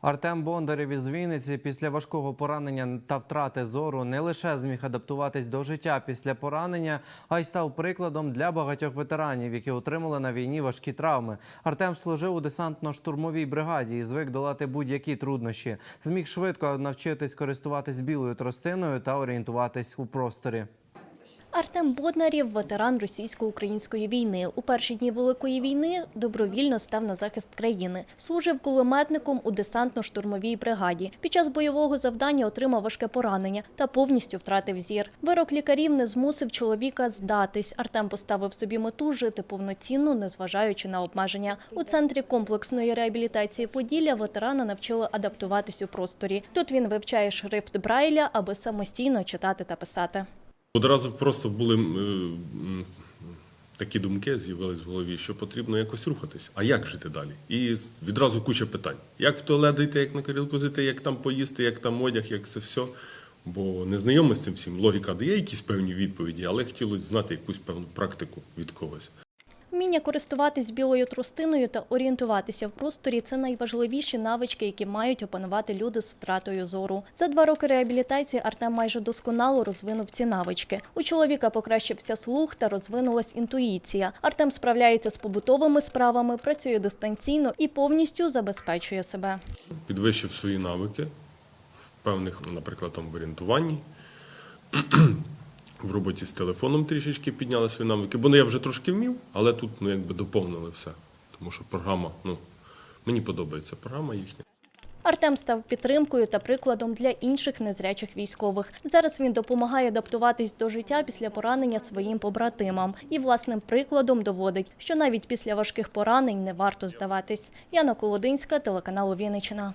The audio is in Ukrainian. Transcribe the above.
Артем Бондарєв із Вінниці після важкого поранення та втрати зору не лише зміг адаптуватись до життя після поранення, а й став прикладом для багатьох ветеранів, які отримали на війні важкі травми. Артем служив у десантно-штурмовій бригаді і звик долати будь-які труднощі. Зміг швидко навчитись користуватись білою тростиною та орієнтуватись у просторі. Артем Боднарєв – ветеран російсько-української війни. У перші дні Великої війни добровільно став на захист країни. Служив кулеметником у десантно-штурмовій бригаді. Під час бойового завдання отримав важке поранення та повністю втратив зір. Вирок лікарів не змусив чоловіка здатись. Артем поставив собі мету жити повноцінно, незважаючи на обмеження. У центрі комплексної реабілітації Поділля ветерана навчили адаптуватись у просторі. Тут він вивчає шрифт Брайля, аби самостійно читати та писати. Одразу просто були е, такі думки, з'явились в голові, що потрібно якось рухатись. А як жити далі? І відразу куча питань: як в туалет дійти, як на карілку зайти, як там поїсти, як там одяг, як це все. Бо не знайомий з цим всім. Логіка дає якісь певні відповіді, але хотілося знати якусь певну практику від когось. Вміння користуватись білою тростиною та орієнтуватися в просторі це найважливіші навички, які мають опанувати люди з втратою зору. За два роки реабілітації Артем майже досконало розвинув ці навички. У чоловіка покращився слух та розвинулась інтуїція. Артем справляється з побутовими справами, працює дистанційно і повністю забезпечує себе. Підвищив свої навики в певних, ну, наприклад, там в орієнтуванні. В роботі з телефоном трішечки підняли свої навики, бо ну, я вже трошки вмів, але тут ну, якби доповнили все. Тому що програма, ну, мені подобається програма їхня. Артем став підтримкою та прикладом для інших незрячих військових. Зараз він допомагає адаптуватись до життя після поранення своїм побратимам і власним прикладом доводить, що навіть після важких поранень не варто здаватись. Яна Колодинська, телеканал Вінниччина.